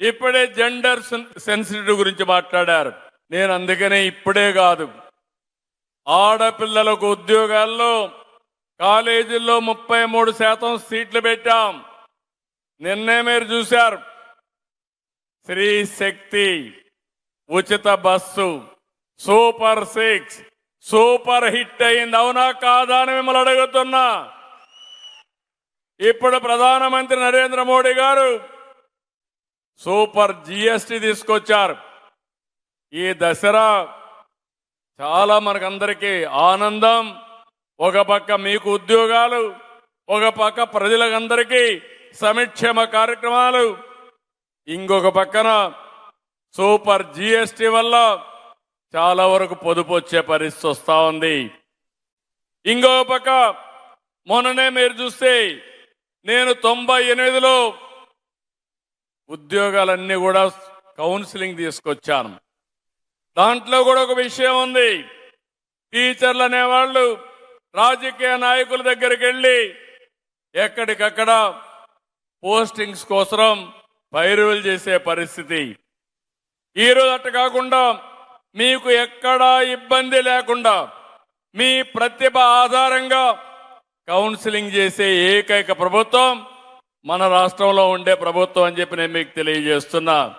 ఇప్పుడే gender sensitive గురించి మాట్లాడారు. నేను అందుకనే ఇప్పుడే కాదు. ఆడపిల్లలకు ఉద్యోగాల్లో కాలేజీల్లో ముప్పై మూడు శాతం సీట్లు పెట్టాం. నిన్నే మీరు చూశారు. స్త్రీ శక్తి ఉచిత bus super six super hit అయింది. అవునా కాదా అని మిమ్మల్ని అడుగుతున్నా. ఇప్పుడు ప్రధానమంత్రి నరేంద్ర మోడీ గారు సూపర్ జిఎస్టి తీసుకొచ్చారు. ఈ దసరా చాలా మనకందరికీ ఆనందం. ఒక పక్క మీకు ఉద్యోగాలు ఒక పక్క ప్రజలందరికీ సమిక్షేమ కార్యక్రమాలు. ఇంకొక పక్కన సూపర్ జిఎస్టి వల్ల చాలా వరకు పొదుపు వచ్చే పరిస్థితి వస్తూ ఉంది. ఇంకొక పక్క మొన్ననే మీరు చూస్తే నేను తొంభై ఎనిమిదిలో ఉద్యోగాలన్నీ కూడా కౌన్సిలింగ్ తీసుకొచ్చాను. దాంట్లో కూడా ఒక విషయం ఉంది. టీచర్లు అనేవాళ్ళు రాజకీయ నాయకుల దగ్గరికి వెళ్ళి ఎక్కడికక్కడ పోస్టింగ్స్ కోసం పైరువులు చేసే పరిస్థితి. ఈరోజు అట్ట కాకుండా మీకు ఎక్కడా ఇబ్బంది లేకుండా మీ ప్రతిభ ఆధారంగా కౌన్సిలింగ్ చేసే ఏకైక ప్రభుత్వం మన రాష్ట్రంలో ఉండే ప్రభుత్వం అని చెప్పి నేను మీకు తెలియజేస్తున్నా.